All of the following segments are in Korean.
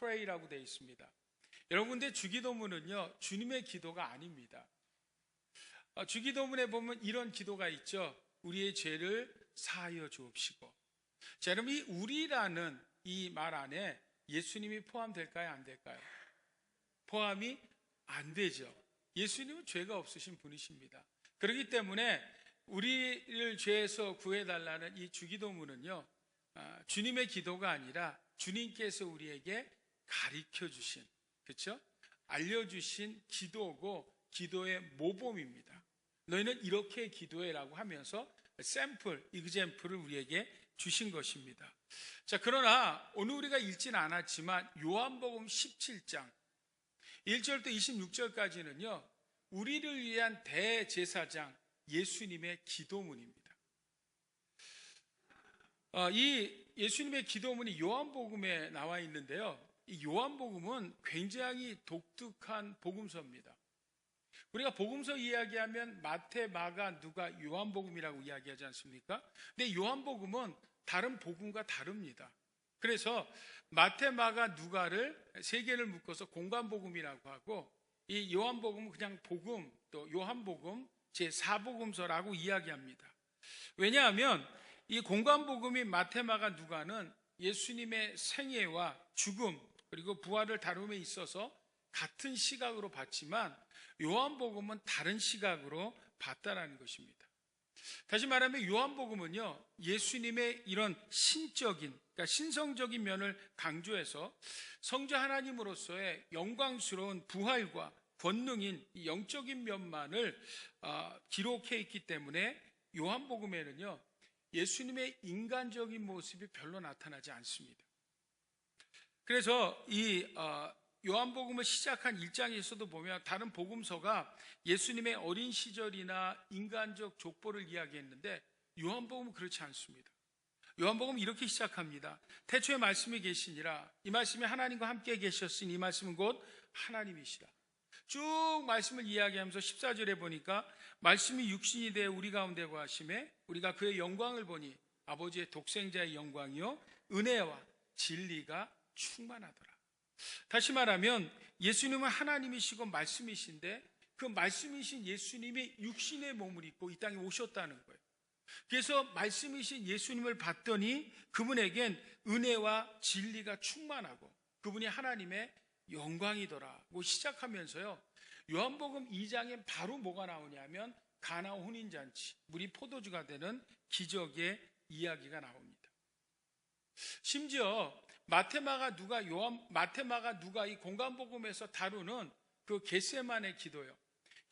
pray라고 되어 있습니다. 여러분, 근데 주기도문은요, 주님의 기도가 아닙니다. 어, 주기도문에 보면 이런 기도가 있죠. 우리의 죄를 사하여 주옵시고. 자, 여러분, 이 우리라는 이 말 안에 예수님이 포함될까요? 안 될까요? 포함이 안 되죠. 예수님은 죄가 없으신 분이십니다. 그렇기 때문에 우리를 죄에서 구해달라는 이 주기도문은요, 아, 주님의 기도가 아니라 주님께서 우리에게 가르쳐 주신, 그렇죠? 알려주신 기도고 기도의 모범입니다. 너희는 이렇게 기도해라고 하면서 샘플, 이그젠플을 우리에게 주신 것입니다. 자, 그러나 오늘 우리가 읽지는 않았지만 요한복음 17장 1절부터 26절까지는요. 우리를 위한 대제사장 예수님의 기도문입니다. 어, 이 예수님의 기도문이 요한복음에 나와 있는데요. 이 요한복음은 굉장히 독특한 복음서입니다. 우리가 복음서 이야기하면 마태, 마가, 누가, 요한복음이라고 이야기하지 않습니까? 근데 요한복음은 다른 복음과 다릅니다. 그래서 마태, 마가, 누가를 세 개를 묶어서 공간복음이라고 하고 이 요한복음은 그냥 복음 또 요한복음 제 사복음서라고 이야기합니다. 왜냐하면 이 공간복음이 마태, 마가, 누가는 예수님의 생애와 죽음 그리고 부활을 다룸에 있어서 같은 시각으로 봤지만 요한복음은 다른 시각으로 봤다라는 것입니다. 다시 말하면 요한복음은요, 예수님의 이런 신적인, 그러니까 신성적인 면을 강조해서 성자 하나님으로서의 영광스러운 부활과 권능인 영적인 면만을 어, 기록해 있기 때문에 요한복음에는요, 예수님의 인간적인 모습이 별로 나타나지 않습니다. 그래서 이 어, 요한복음을 시작한 1장에서도 보면 다른 복음서가 예수님의 어린 시절이나 인간적 족보를 이야기했는데 요한복음은 그렇지 않습니다. 요한복음 이렇게 시작합니다. 태초에 말씀이 계시니라. 이 말씀이 하나님과 함께 계셨으니 이 말씀은 곧 하나님이시라. 쭉 말씀을 이야기하면서 14절에 보니까 말씀이 육신이 되어 우리 가운데 거하심에 우리가 그의 영광을 보니 아버지의 독생자의 영광이요 은혜와 진리가 충만하더라. 다시 말하면 예수님은 하나님이시고 말씀이신데 그 말씀이신 예수님이 육신의 몸을 입고 이 땅에 오셨다는 거예요. 그래서 말씀이신 예수님을 봤더니 그분에겐 은혜와 진리가 충만하고 그분이 하나님의 영광이더라고 시작하면서요. 요한복음 2장에 바로 뭐가 나오냐면 가나 혼인잔치, 물이 포도주가 되는 기적의 이야기가 나옵니다. 심지어 마테마가 누가 요한 마테마가 누가 이 공간복음에서 다루는 그 겟세만의 기도요.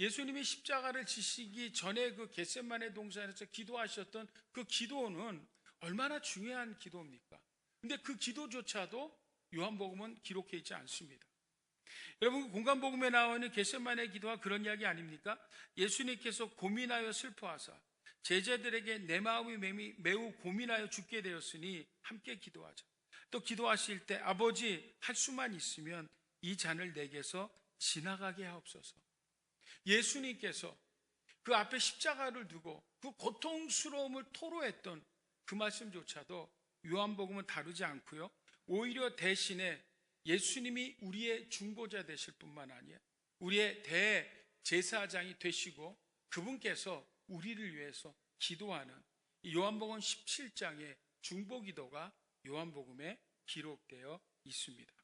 예수님이 십자가를 지시기 전에 그 겟세만의 동산에서 기도하셨던 그 기도는 얼마나 중요한 기도입니까? 근데 그 기도조차도 요한복음은 기록해 있지 않습니다. 여러분 그 공간복음에 나오는 겟세만의 기도가 그런 이야기 아닙니까? 예수님께서 고민하여 슬퍼하사 제자들에게 내 마음이 매우 고민하여 죽게 되었으니 함께 기도하자. 또 기도하실 때 아버지 할 수만 있으면 이 잔을 내게서 지나가게 하옵소서. 예수님께서 그 앞에 십자가를 두고 그 고통스러움을 토로했던 그 말씀조차도 요한복음은 다루지 않고요. 오히려 대신에 예수님이 우리의 중보자 되실 뿐만 아니라 우리의 대제사장이 되시고 그분께서 우리를 위해서 기도하는 요한복음 17장의 중보 기도가 요한복음에 기록되어 있습니다.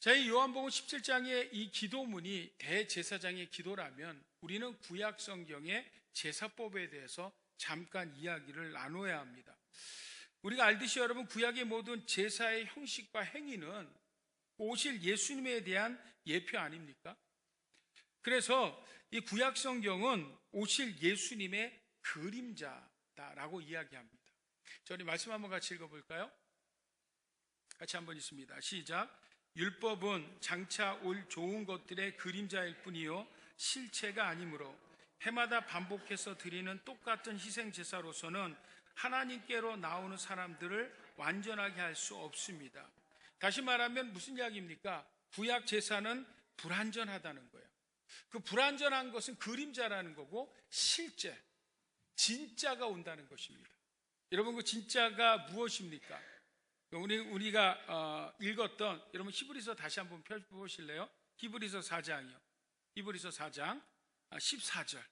자, 이 요한복음 17장의 이 기도문이 대제사장의 기도라면 우리는 구약 성경의 제사법에 대해서 잠깐 이야기를 나눠야 합니다. 우리가 알듯이 여러분 구약의 모든 제사의 형식과 행위는 오실 예수님에 대한 예표 아닙니까? 그래서 이 구약 성경은 오실 예수님의 그림자다라고 이야기합니다. 저희 말씀 한번 같이 읽어볼까요? 같이 한번 있습니다. 시작. 율법은 장차 올 좋은 것들의 그림자일 뿐이요 실체가 아니므로 해마다 반복해서 드리는 똑같은 희생 제사로서는 하나님께로 나오는 사람들을 완전하게 할 수 없습니다. 다시 말하면 무슨 이야기입니까? 구약 제사는 불완전하다는 거예요. 그 불완전한 것은 그림자라는 거고 실제 진짜가 온다는 것입니다. 여러분 그 진짜가 무엇입니까? 우리 우리가 어, 읽었던 여러분 히브리서 다시 한번 펴 보실래요? 히브리서 4장이요. 히브리서 4장 14절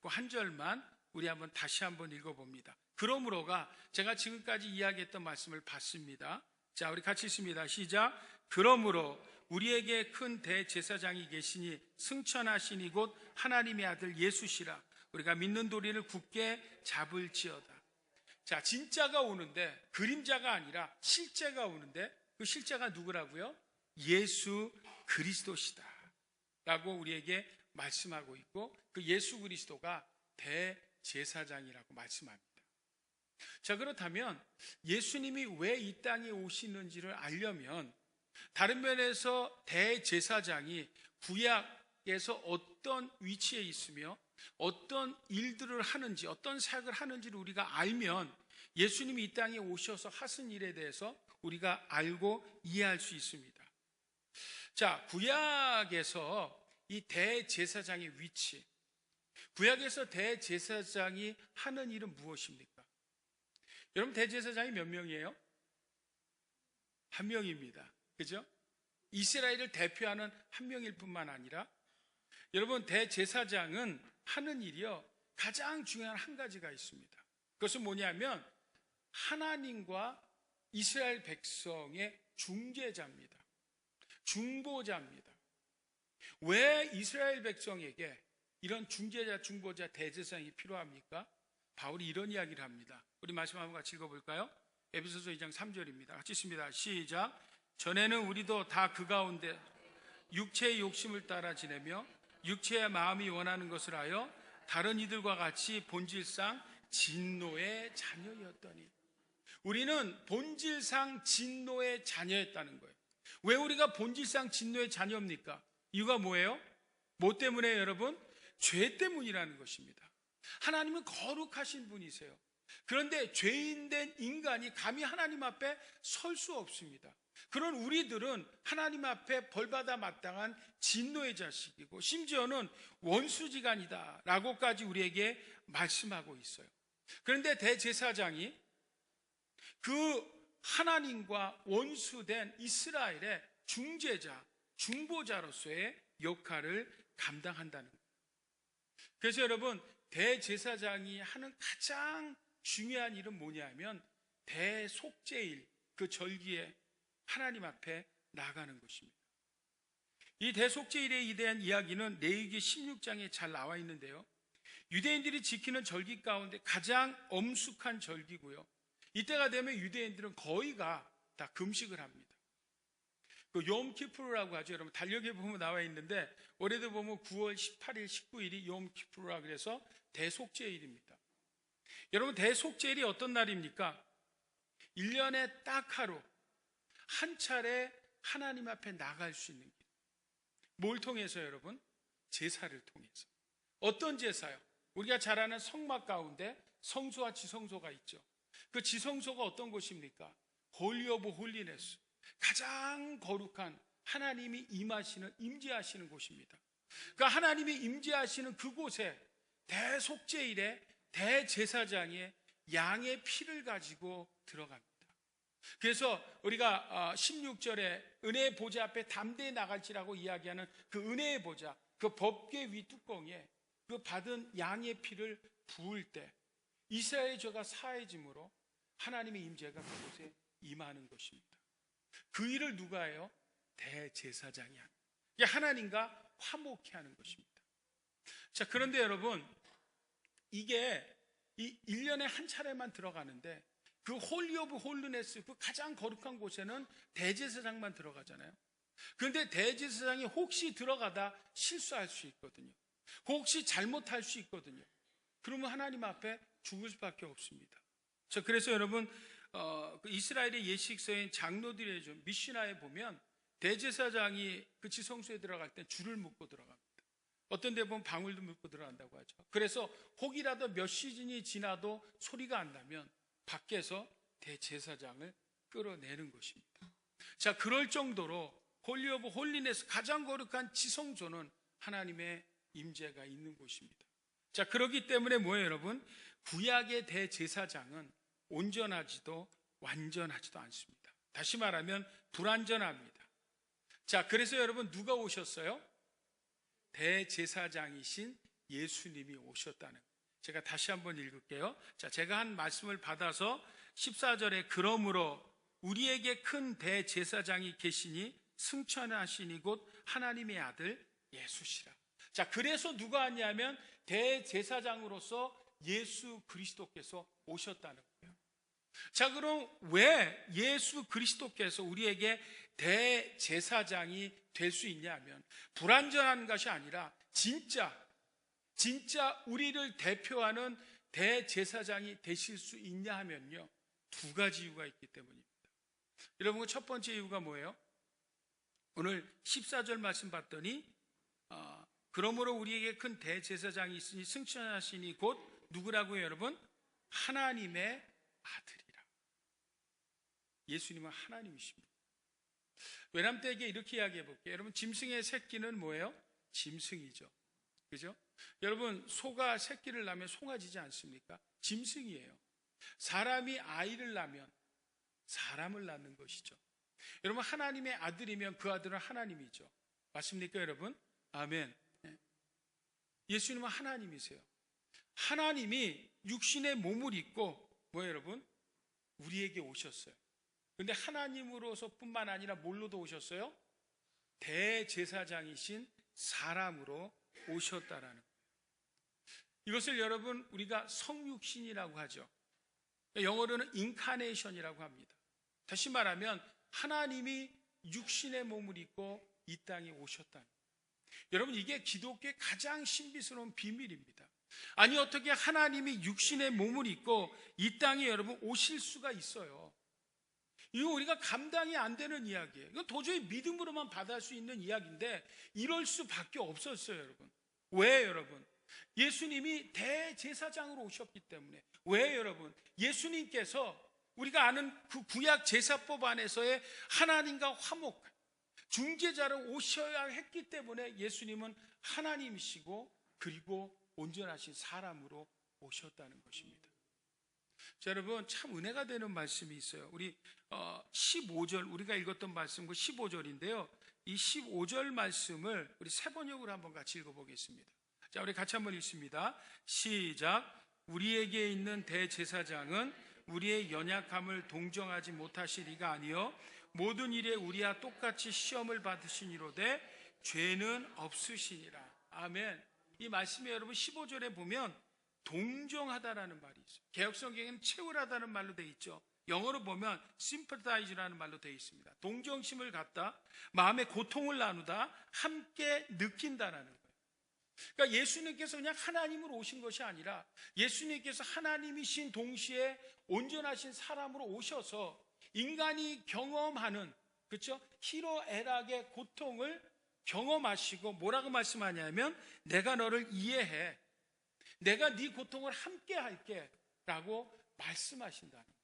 그 한 절만 우리 한번 다시 한번 읽어봅니다. 그러므로가 제가 지금까지 이야기했던 말씀을 받습니다. 자, 우리 같이 있습니다. 시작. 그러므로 우리에게 큰 대제사장이 계시니 승천하시니 곧 하나님의 아들 예수시라. 우리가 믿는 도리를 굳게 잡을지어다. 자, 진짜가 오는데 그림자가 아니라 실제가 오는데 그 실제가 누구라고요? 예수 그리스도시다. 라고 우리에게 말씀하고 있고 그 예수 그리스도가 대제사장이라고 말씀합니다. 자, 그렇다면 예수님이 왜 이 땅에 오시는지를 알려면 다른 면에서 대제사장이 구약에서 어떤 위치에 있으며 어떤 일들을 하는지 어떤 사역을 하는지를 우리가 알면 예수님이 이 땅에 오셔서 하신 일에 대해서 우리가 알고 이해할 수 있습니다. 자, 구약에서 이 대제사장의 위치, 구약에서 대제사장이 하는 일은 무엇입니까? 여러분 대제사장이 몇 명이에요? 한 명입니다. 그죠? 이스라엘을 대표하는 한 명일 뿐만 아니라 여러분 대제사장은 하는 일이요 가장 중요한 한 가지가 있습니다. 그것은 뭐냐면 하나님과 이스라엘 백성의 중재자입니다. 중보자입니다. 왜 이스라엘 백성에게 이런 중재자, 중보자, 대제사장이 필요합니까? 바울이 이런 이야기를 합니다. 우리 말씀 한번 같이 읽어볼까요? 에베소서 2장 3절입니다. 같이 있습니다. 시작. 전에는 우리도 다 그 가운데 육체의 욕심을 따라 지내며 육체의 마음이 원하는 것을 하여 다른 이들과 같이 본질상 진노의 자녀였더니 우리는 본질상 진노의 자녀였다는 거예요. 왜 우리가 본질상 진노의 자녀입니까? 이유가 뭐예요? 뭐 때문에 여러분? 죄 때문이라는 것입니다. 하나님은 거룩하신 분이세요. 그런데 죄인된 인간이 감히 하나님 앞에 설 수 없습니다. 그런 우리들은 하나님 앞에 벌받아 마땅한 진노의 자식이고 심지어는 원수지간이다 라고까지 우리에게 말씀하고 있어요. 그런데 대제사장이 그 하나님과 원수된 이스라엘의 중재자, 중보자로서의 역할을 감당한다는 거예요. 그래서 여러분, 대제사장이 하는 가장 중요한 일은 뭐냐면 대속제일, 그 절기에 하나님 앞에 나가는 것입니다. 이 대속제일에 대한 이야기는 레위기 16장에 잘 나와 있는데요. 유대인들이 지키는 절기 가운데 가장 엄숙한 절기고요. 이때가 되면 유대인들은 거의가 다 금식을 합니다. 그 욤키프르라고 하죠. 여러분 달력에 보면 나와 있는데 올해도 보면 9월 18일, 19일이 욤키프르라 그래서 대속제일입니다. 여러분 대속제일이 어떤 날입니까? 1년에 딱 하루 한 차례 하나님 앞에 나갈 수 있는 길. 뭘 통해서 여러분? 제사를 통해서. 어떤 제사요? 우리가 잘 아는 성막 가운데 성소와 지성소가 있죠. 그 지성소가 어떤 곳입니까? 홀리 오브 홀리네스. 가장 거룩한 하나님이 임하시는 임재하시는 곳입니다. 그 하나님이 임재하시는 그곳에 대속제일에 대제사장의 양의 피를 가지고 들어갑니다. 그래서 우리가 16절에 은혜의 보좌 앞에 담대히 나갈지라고 이야기하는 그 은혜의 보좌, 그 법궤 위 뚜껑에 그 받은 양의 피를 부을 때 이스라엘의 죄가 사해짐으로 하나님의 임재가 그곳에 임하는 것입니다. 그 일을 누가 해요? 대제사장이 하는. 하나님과 화목해 하는 것입니다. 자, 그런데 여러분, 이게 이 1년에 한 차례만 들어가는데 그 홀리 오브 홀리네스 그 가장 거룩한 곳에는 대제사장만 들어가잖아요. 그런데 대제사장이 혹시 들어가다 실수할 수 있거든요. 혹시 잘못할 수 있거든요. 그러면 하나님 앞에 죽을 수밖에 없습니다. 자, 그래서 여러분 어, 그 이스라엘의 예식서인 장로들의 좀 미시나에 보면 대제사장이 그 지성소에 들어갈 때 줄을 묶고 들어갑니다. 어떤 데 보면 방울도 묶고 들어간다고 하죠. 그래서 혹이라도 몇 시즌이 지나도 소리가 안 나면 밖에서 대제사장을 끌어내는 것입니다. 자, 그럴 정도로 홀리 오브 홀리네스 가장 거룩한 지성소는 하나님의 임재가 있는 곳입니다. 자, 그렇기 때문에 뭐예요, 여러분? 구약의 대제사장은 온전하지도 완전하지도 않습니다. 다시 말하면 불완전합니다. 자, 그래서 여러분 누가 오셨어요? 대제사장이신 예수님이 오셨다는 거예요. 제가 다시 한번 읽을게요. 자, 제가 한 말씀을 받아서 14절에 그러므로 우리에게 큰 대제사장이 계시니 승천하시니 곧 하나님의 아들 예수시라. 자, 그래서 누가 왔냐면 대제사장으로서 예수 그리스도께서 오셨다는 거예요. 자, 그럼 왜 예수 그리스도께서 우리에게 대제사장이 될 수 있냐면 불완전한 것이 아니라 진짜 진짜 우리를 대표하는 대제사장이 되실 수 있냐 하면요. 두 가지 이유가 있기 때문입니다. 여러분, 그첫 번째 이유가 뭐예요? 오늘 14절 말씀 봤더니, 어, 그러므로 우리에게 큰 대제사장이 있으니 승천하시니 곧 누구라고요, 여러분? 하나님의 아들이라. 예수님은 하나님이십니다. 외람되게 이렇게 이야기해 볼게요. 여러분, 짐승의 새끼는 뭐예요? 짐승이죠. 그죠? 여러분, 소가 새끼를 낳으면 송아지지 않습니까? 짐승이에요. 사람이 아이를 낳으면 사람을 낳는 것이죠. 여러분, 하나님의 아들이면 그 아들은 하나님이죠. 맞습니까, 여러분? 아멘. 네. 예수님은 하나님이세요. 하나님이 육신의 몸을 입고, 뭐예요, 여러분? 우리에게 오셨어요. 근데 하나님으로서 뿐만 아니라 뭘로도 오셨어요? 대제사장이신 사람으로 오셨다라는. 이것을 여러분 우리가 성육신이라고 하죠. 영어로는 인카네이션이라고 합니다. 다시 말하면 하나님이 육신의 몸을 입고 이 땅에 오셨다. 여러분 이게 기독교의 가장 신비스러운 비밀입니다. 아니 어떻게 하나님이 육신의 몸을 입고 이 땅에 여러분 오실 수가 있어요. 이거 우리가 감당이 안 되는 이야기예요. 이거 도저히 믿음으로만 받을 수 있는 이야기인데 이럴 수밖에 없었어요, 여러분. 왜 여러분? 예수님이 대제사장으로 오셨기 때문에. 왜 여러분? 예수님께서 우리가 아는 그 구약 제사법 안에서의 하나님과 화목, 중재자로 오셔야 했기 때문에 예수님은 하나님이시고 그리고 온전하신 사람으로 오셨다는 것입니다. 자, 여러분 참 은혜가 되는 말씀이 있어요. 우리 어, 15절 우리가 읽었던 말씀과 15절인데요. 이 15절 말씀을 우리 세 번역으로 한번 같이 읽어보겠습니다. 자, 우리 같이 한번 읽습니다. 시작. 우리에게 있는 대제사장은 우리의 연약함을 동정하지 못하실 이가 아니요 모든 일에 우리와 똑같이 시험을 받으시니로되 죄는 없으시니라. 아멘. 이 말씀이 여러분 15절에 보면 동정하다라는 말이 있어요. 개혁성경에는 채울하다는 말로 되어 있죠. 영어로 보면 sympathize라는 말로 되어 있습니다. 동정심을 갖다 마음의 고통을 나누다 함께 느낀다라는 거예요. 그러니까 예수님께서 그냥 하나님으로 오신 것이 아니라 예수님께서 하나님이신 동시에 온전하신 사람으로 오셔서 인간이 경험하는 그렇죠? 희로애락의 고통을 경험하시고 뭐라고 말씀하냐면 내가 너를 이해해. 내가 네 고통을 함께 할게라고 말씀하신다는 거예요.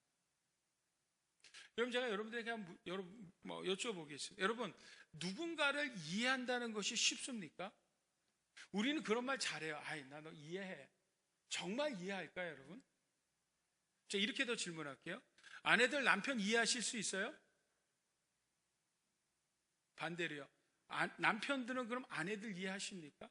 여러분 제가 여러분들에게 한번 여러분 뭐 여쭤보겠습니다. 여러분 누군가를 이해한다는 것이 쉽습니까? 우리는 그런 말 잘해요. 아이 나 너 이해해. 정말 이해할까요, 여러분? 자 이렇게 더 질문할게요. 아내들 남편 이해하실 수 있어요? 반대로요. 아, 남편들은 그럼 아내들 이해하십니까?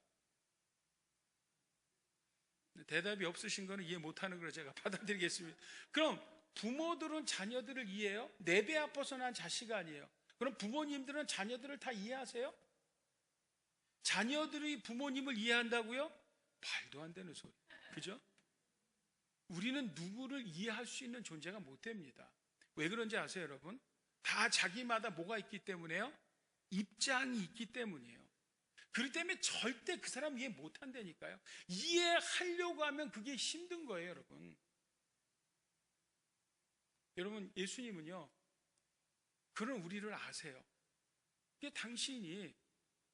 대답이 없으신 거는 이해 못하는 걸 제가 받아들이겠습니다. 그럼 부모들은 자녀들을 이해해요? 내 배 아파서 난 자식 아니에요. 그럼 부모님들은 자녀들을 다 이해하세요? 자녀들이 부모님을 이해한다고요? 말도 안 되는 소리. 그죠? 우리는 누구를 이해할 수 있는 존재가 못 됩니다. 왜 그런지 아세요, 여러분? 다 자기마다 뭐가 있기 때문에요? 입장이 있기 때문이에요. 그렇기 때문에 절대 그 사람 이해 못 한다니까요. 이해하려고 하면 그게 힘든 거예요, 여러분. 여러분, 예수님은요, 그런 우리를 아세요. 그게 당신이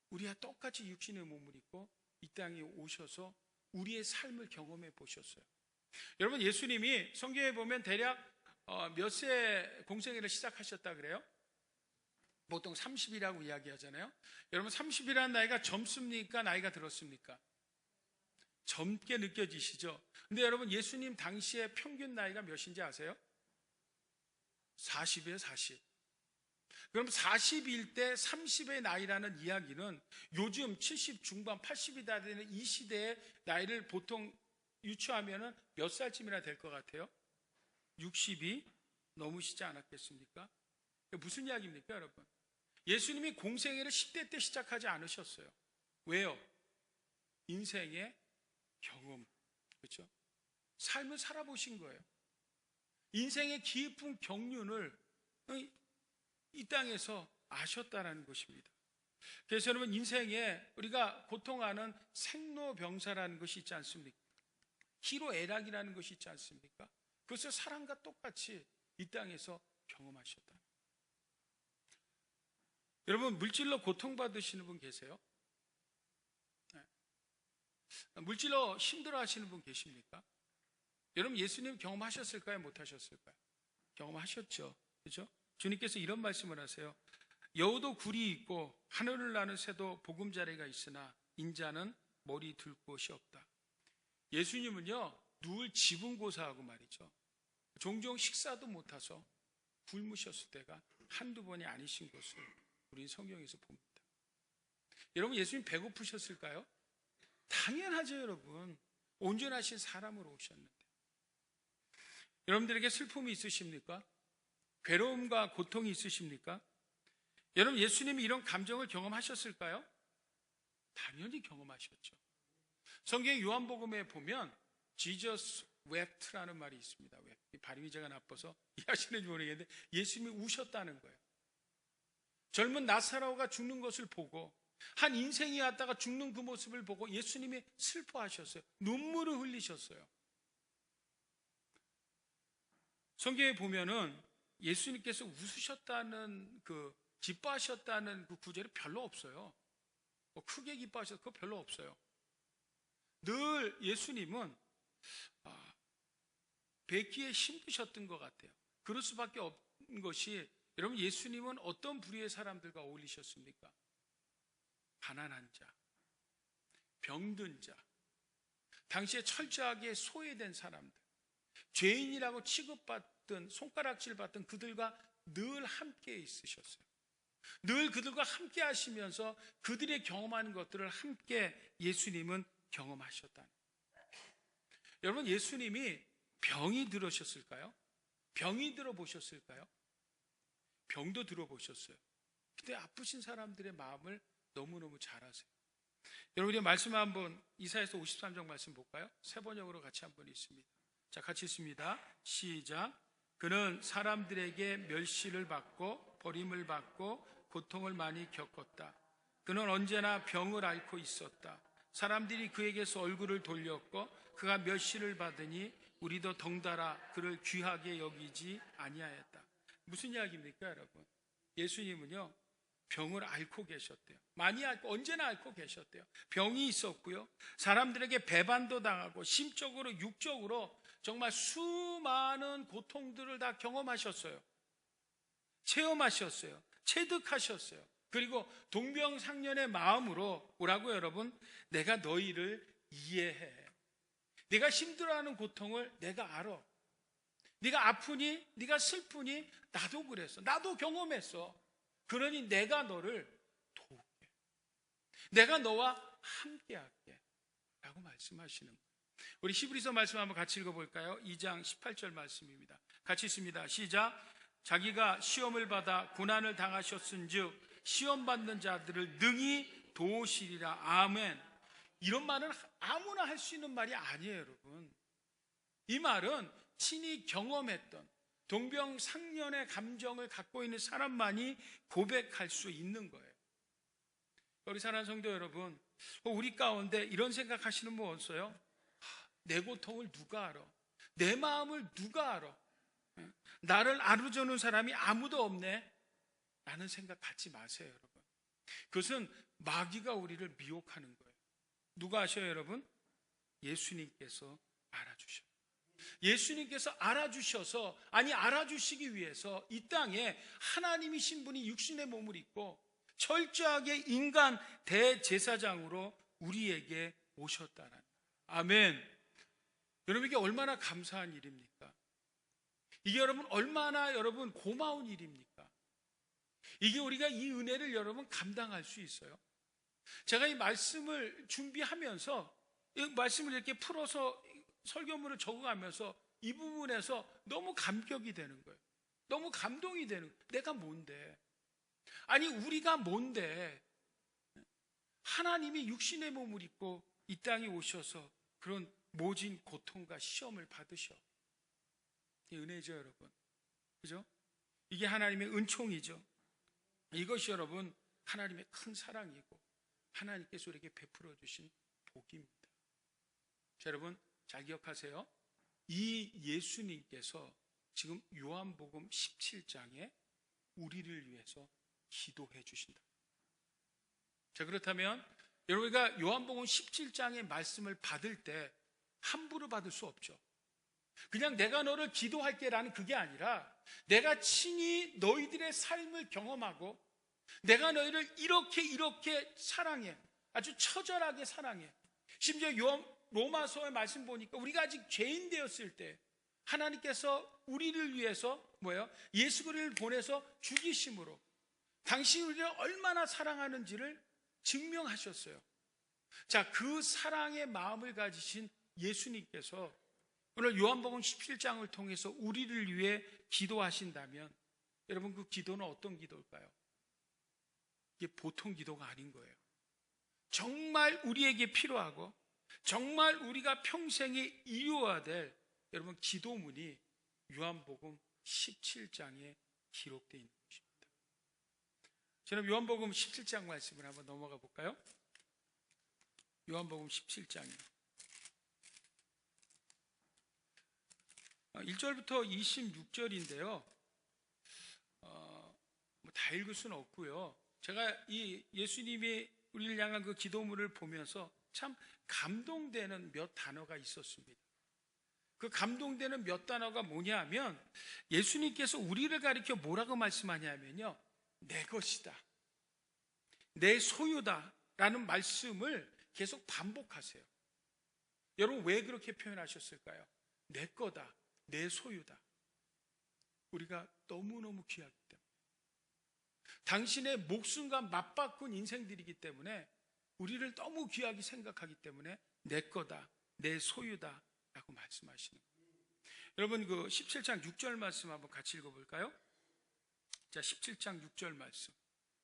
우리와 똑같이 육신의 몸을 입고 이 땅에 오셔서 우리의 삶을 경험해 보셨어요. 여러분, 예수님이 성경에 보면 대략 어, 몇세 공생애를 시작하셨다 그래요? 보통 30이라고 이야기하잖아요. 여러분 30이라는 나이가 젊습니까? 나이가 들었습니까? 젊게 느껴지시죠? 근데 여러분 예수님 당시의 평균 나이가 몇인지 아세요? 40이에요, 40. 그럼 41대 30의 나이라는 이야기는 요즘 70 중반 80이 다 되는 이 시대의 나이를 보통 유추하면 몇 살쯤이나 될 것 같아요? 60이 넘으시지 않았겠습니까? 무슨 이야기입니까, 여러분? 예수님이 공생애를 10대 때 시작하지 않으셨어요. 왜요? 인생의 경험, 그렇죠? 삶을 살아보신 거예요. 인생의 깊은 경륜을 이 땅에서 아셨다라는 것입니다. 그래서 여러분 인생에 우리가 고통하는 생로병사라는 것이 있지 않습니까? 희로애락이라는 것이 있지 않습니까? 그것을 사랑과 똑같이 이 땅에서 경험하셨다. 여러분 물질로 고통받으시는 분 계세요? 네. 물질로 힘들어하시는 분 계십니까? 여러분 예수님 경험하셨을까요? 못하셨을까요? 경험하셨죠. 그죠? 주님께서 이런 말씀을 하세요. 여우도 굴이 있고 하늘을 나는 새도 보금자리가 있으나 인자는 머리 둘 곳이 없다. 예수님은요 누울 지붕고사하고 말이죠. 종종 식사도 못하서 굶으셨을 때가 한두 번이 아니신 것을 우리 성경에서 봅니다. 여러분 예수님 배고프셨을까요? 당연하죠 여러분. 온전하신 사람으로 오셨는데. 여러분들에게 슬픔이 있으십니까? 괴로움과 고통이 있으십니까? 여러분 예수님이 이런 감정을 경험하셨을까요? 당연히 경험하셨죠. 성경 요한복음에 보면 Jesus wept라는 말이 있습니다. 왜? 발음이 제가 나빠서 이해하시는지 모르겠는데 예수님이 우셨다는 거예요. 젊은 나사로가 죽는 것을 보고 한 인생이 왔다가 죽는 그 모습을 보고 예수님이 슬퍼하셨어요. 눈물을 흘리셨어요. 성경에 보면은 예수님께서 웃으셨다는 그 기뻐하셨다는 그 구절이 별로 없어요. 뭐 크게 기뻐하셨 그거 별로 없어요. 늘 예수님은 아, 뵙기에 힘드셨던 것 같아요. 그럴 수밖에 없는 것이 여러분 예수님은 어떤 부류의 사람들과 어울리셨습니까? 가난한 자, 병든 자, 당시에 철저하게 소외된 사람들, 죄인이라고 취급받던 손가락질 받던 그들과 늘 함께 있으셨어요. 늘 그들과 함께 하시면서 그들의 경험하는 것들을 함께 예수님은 경험하셨다는. 여러분 예수님이 병이 들으셨을까요? 병이 들어보셨을까요? 병도 들어보셨어요. 그때 아프신 사람들의 마음을 너무너무 잘 아세요. 여러분, 우리 말씀 한번 이사에서 53장 말씀 볼까요? 세 번역으로 같이 한번 있습니다. 자, 같이 있습니다. 시작. 그는 사람들에게 멸시를 받고 버림을 받고 고통을 많이 겪었다. 그는 언제나 병을 앓고 있었다. 사람들이 그에게서 얼굴을 돌렸고 그가 멸시를 받으니 우리도 덩달아 그를 귀하게 여기지 아니하였다. 무슨 이야기입니까, 여러분? 예수님은요, 병을 앓고 계셨대요. 많이 앓고, 언제나 앓고 계셨대요. 병이 있었고요. 사람들에게 배반도 당하고, 심적으로, 육적으로 정말 수많은 고통들을 다 경험하셨어요. 체험하셨어요. 체득하셨어요. 그리고 동병상련의 마음으로 오라고 여러분, 내가 너희를 이해해. 내가 힘들어하는 고통을 내가 알아. 네가 아프니, 네가 슬프니 나도 그랬어. 나도 경험했어. 그러니 내가 너를 도울게. 내가 너와 함께할게. 라고 말씀하시는 거예요. 우리 히브리서 말씀 한번 같이 읽어볼까요? 2장 18절 말씀입니다. 같이 있습니다. 시작. 자기가 시험을 받아 고난을 당하셨은즉 시험 받는 자들을 능히 도우시리라. 아멘. 이런 말은 아무나 할 수 있는 말이 아니에요, 여러분. 이 말은 친히 경험했던 동병상련의 감정을 갖고 있는 사람만이 고백할 수 있는 거예요. 우리 사랑하는 성도 여러분, 우리 가운데 이런 생각하시는 분 없어요? 내 고통을 누가 알아? 내 마음을 누가 알아? 나를 알아주는 사람이 아무도 없네? 라는 생각 갖지 마세요, 여러분. 그것은 마귀가 우리를 미혹하는 거예요. 누가 아셔요, 여러분? 예수님께서 알아주셔. 예수님께서 알아주셔서, 아니, 알아주시기 위해서 이 땅에 하나님이신 분이 육신의 몸을 입고 철저하게 인간 대제사장으로 우리에게 오셨다는. 아멘. 여러분, 이게 얼마나 감사한 일입니까? 이게 여러분, 얼마나 여러분 고마운 일입니까? 이게 우리가 이 은혜를 여러분 감당할 수 있어요. 제가 이 말씀을 준비하면서 이 말씀을 이렇게 풀어서 설교문을 적어가면서 이 부분에서 너무 감격이 되는 거예요. 너무 감동이 되는 거예요. 내가 뭔데? 아니 우리가 뭔데? 하나님이 육신의 몸을 입고 이 땅에 오셔서 그런 모진 고통과 시험을 받으셔. 이 은혜죠, 여러분. 그죠? 이게 하나님의 은총이죠. 이것이 여러분 하나님의 큰 사랑이고 하나님께서 우리에게 베풀어 주신 복입니다. 자, 여러분 잘 기억하세요. 이 예수님께서 지금 요한복음 17장에 우리를 위해서 기도해 주신다. 자, 그렇다면 여러분가 요한복음 17장의 말씀을 받을 때 함부로 받을 수 없죠. 그냥 내가 너를 기도할게라는 그게 아니라 내가 친히 너희들의 삶을 경험하고 내가 너희를 이렇게 이렇게 사랑해. 아주 처절하게 사랑해. 심지어 요 로마서의 말씀 보니까 우리가 아직 죄인 되었을 때 하나님께서 우리를 위해서 뭐예요? 예수 그리스도를 보내서 죽이심으로 당신이 우리를 얼마나 사랑하는지를 증명하셨어요. 자, 그 사랑의 마음을 가지신 예수님께서 오늘 요한복음 17장을 통해서 우리를 위해 기도하신다면 여러분 그 기도는 어떤 기도일까요? 이게 보통 기도가 아닌 거예요. 정말 우리에게 필요하고 정말 우리가 평생에 이루어야 될 여러분 기도문이 요한복음 17장에 기록되어 있는 것입니다. 저는 요한복음 17장 말씀을 한번 넘어가 볼까요? 요한복음 17장이요. 1절부터 26절인데요. 어, 뭐 다 읽을 수는 없고요. 제가 이 예수님이 우리를 향한 그 기도문을 보면서 참 감동되는 몇 단어가 있었습니다. 그 감동되는 몇 단어가 뭐냐 하면 예수님께서 우리를 가리켜 뭐라고 말씀하냐면요. 내 것이다. 내 소유다. 라는 말씀을 계속 반복하세요. 여러분 왜 그렇게 표현하셨을까요? 내 거다. 내 소유다. 우리가 너무너무 귀하기 때문에. 당신의 목숨과 맞바꾼 인생들이기 때문에 우리를 너무 귀하게 생각하기 때문에 내 거다, 내 소유다 라고 말씀하시는 거예요. 여러분 그 17장 6절 말씀 한번 같이 읽어볼까요? 자 17장 6절 말씀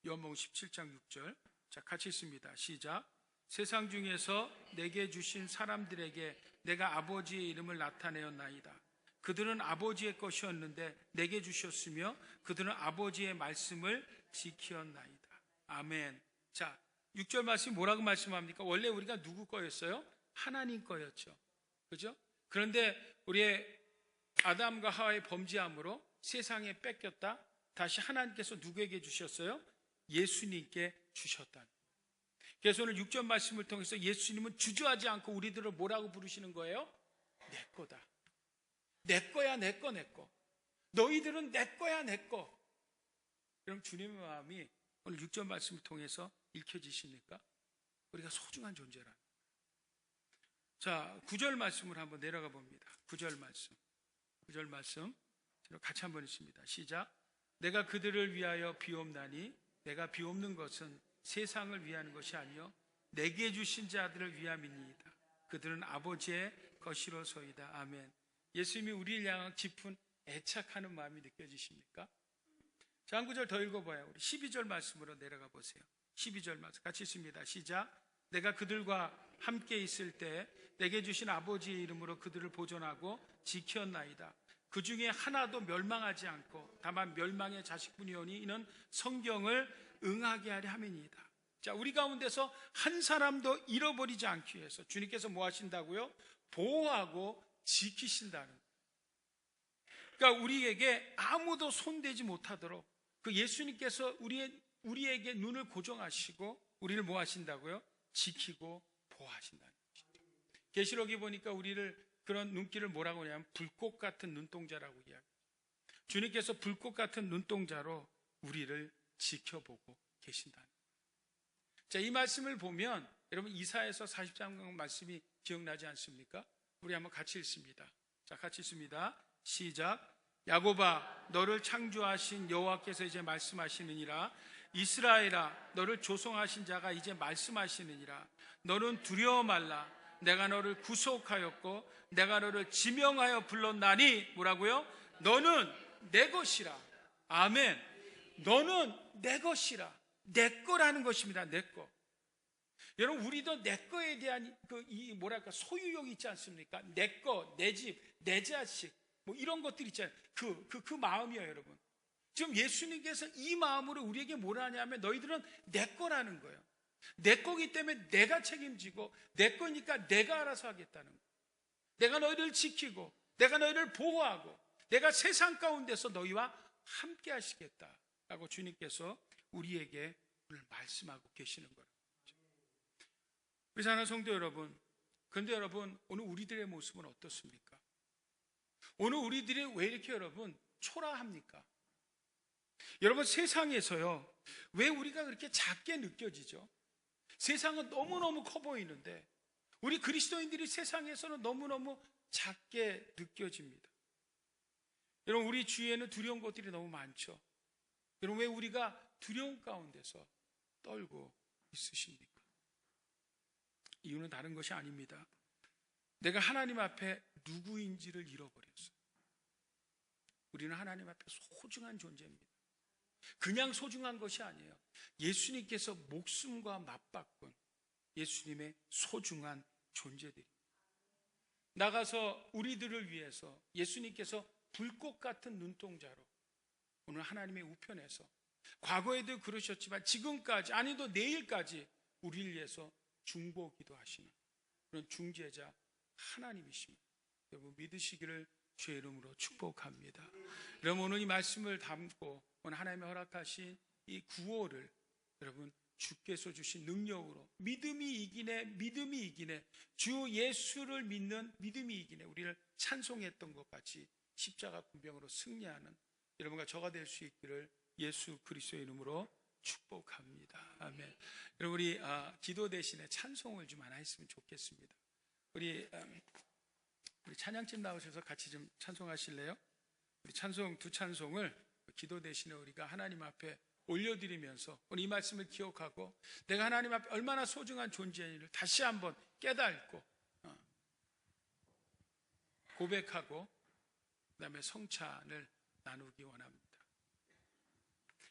요한복음 17장 6절 자 같이 읽습니다. 시작 세상 중에서 내게 주신 사람들에게 내가 아버지의 이름을 나타내었나이다. 그들은 아버지의 것이었는데 내게 주셨으며 그들은 아버지의 말씀을 지키었나이다. 아멘. 자, 6절 말씀이 뭐라고 말씀합니까? 원래 우리가 누구 거였어요? 하나님 거였죠. 그죠? 그런데 우리의 아담과 하와의 범죄함으로 세상에 뺏겼다. 다시 하나님께서 누구에게 주셨어요? 예수님께 주셨다. 그래서 오늘 6절 말씀을 통해서 예수님은 주저하지 않고 우리들을 뭐라고 부르시는 거예요? 내 거다. 내 거야, 내 거, 내 거. 너희들은 내 거야, 내 거. 그럼 주님의 마음이 오늘 6절 말씀을 통해서 읽혀지십니까? 우리가 소중한 존재라. 자, 9절 말씀을 한번 내려가 봅니다. 9절 말씀. 9절 말씀. 같이 한번 읽습니다. 시작. 내가 그들을 위하여 비옵나니 내가 비옵는 것은 세상을 위한 것이 아니요 내게 주신 자들을 위함이니이다. 그들은 아버지의 것이로소이다. 아멘. 예수님이 우리를 향한 깊은 애착하는 마음이 느껴지십니까? 자, 한 구절 더 읽어봐요. 우리 12절 말씀으로 내려가 보세요. 12절 말씀 같이 있습니다. 시작. 내가 그들과 함께 있을 때 내게 주신 아버지의 이름으로 그들을 보존하고 지켰나이다. 그 중에 하나도 멸망하지 않고 다만 멸망의 자식뿐이오니 이는 성경을 응하게 하려 함이니이다. 자, 우리 가운데서 한 사람도 잃어버리지 않기 위해서 주님께서 뭐 하신다고요? 보호하고 지키신다는. 그러니까 우리에게 아무도 손대지 못하도록 그 예수님께서 우리의, 우리에게 눈을 고정하시고 우리를 뭐 하신다고요? 지키고 보호하신다는 것이죠. 계시록에 보니까 우리를 그런 눈길을 뭐라고 하냐면 불꽃 같은 눈동자라고 이야기해요. 주님께서 불꽃 같은 눈동자로 우리를 지켜보고 계신다는 거예요. 자, 이 말씀을 보면 여러분 이사에서 43강 말씀이 기억나지 않습니까? 우리 한번 같이 읽습니다. 자, 같이 읽습니다. 시작. 야고바 너를 창조하신 여호와께서 이제 말씀하시느니라. 이스라엘아 너를 조성하신 자가 이제 말씀하시느니라. 너는 두려워 말라. 내가 너를 구속하였고 내가 너를 지명하여 불렀나니 뭐라고요? 너는 내 것이라. 아멘. 너는 내 것이라. 내 거라는 것입니다. 내 거. 여러분 우리도 내 거에 대한 그 이 뭐랄까 소유욕 있지 않습니까? 내 거, 내 집, 내 자식 뭐 이런 것들 있잖아요. 그 그 그 마음이에요, 여러분. 지금 예수님께서 이 마음으로 우리에게 뭐라 하냐면 너희들은 내 거라는 거예요. 내 거기 때문에 내가 책임지고 내 거니까 내가 알아서 하겠다는 거예요. 내가 너희를 지키고 내가 너희를 보호하고 내가 세상 가운데서 너희와 함께 하시겠다라고 주님께서 우리에게 오늘 말씀하고 계시는 거예요. 우리 사랑하는 성도 여러분, 그런데 여러분, 오늘 우리들의 모습은 어떻습니까? 오늘 우리들이 왜 이렇게 여러분 초라합니까? 여러분 세상에서요, 왜 우리가 그렇게 작게 느껴지죠? 세상은 너무너무 커 보이는데, 우리 그리스도인들이 세상에서는 너무너무 작게 느껴집니다. 여러분, 우리 주위에는 두려운 것들이 너무 많죠? 여러분, 왜 우리가 두려움 가운데서 떨고 있으십니까? 이유는 다른 것이 아닙니다. 내가 하나님 앞에 누구인지를 잃어버렸어요. 우리는 하나님 앞에 소중한 존재입니다. 그냥 소중한 것이 아니에요. 예수님께서 목숨과 맞바꾼 예수님의 소중한 존재들이. 나가서 우리들을 위해서 예수님께서 불꽃 같은 눈동자로 오늘 하나님의 우편에서 과거에도 그러셨지만 지금까지 아니도 내일까지 우리를 위해서 중보 기도 하시는 그런 중재자 하나님이십니다. 여러분 믿으시기를 주의 이름으로 축복합니다. 여러분 오늘 이 말씀을 담고 오늘 하나님의 허락하신 이 구호를 여러분 주께서 주신 능력으로 믿음이 이기네 믿음이 이기네 주 예수를 믿는 믿음이 이기네 우리를 찬송했던 것 같이 십자가 분병으로 승리하는 여러분과 저가 될 수 있기를 예수 그리스도의 이름으로 축복합니다. 아멘. 여러분 우리 아, 기도 대신에 찬송을 좀 하나 했으면 좋겠습니다. 우리 음, 우리 찬양팀 나오셔서 같이 좀 찬송하실래요? 우리 찬송 두 찬송을 기도 대신에 우리가 하나님 앞에 올려드리면서 오늘 이 말씀을 기억하고 내가 하나님 앞에 얼마나 소중한 존재인지를 다시 한번 깨닫고 어, 고백하고 그다음에 성찬을 나누기 원합니다.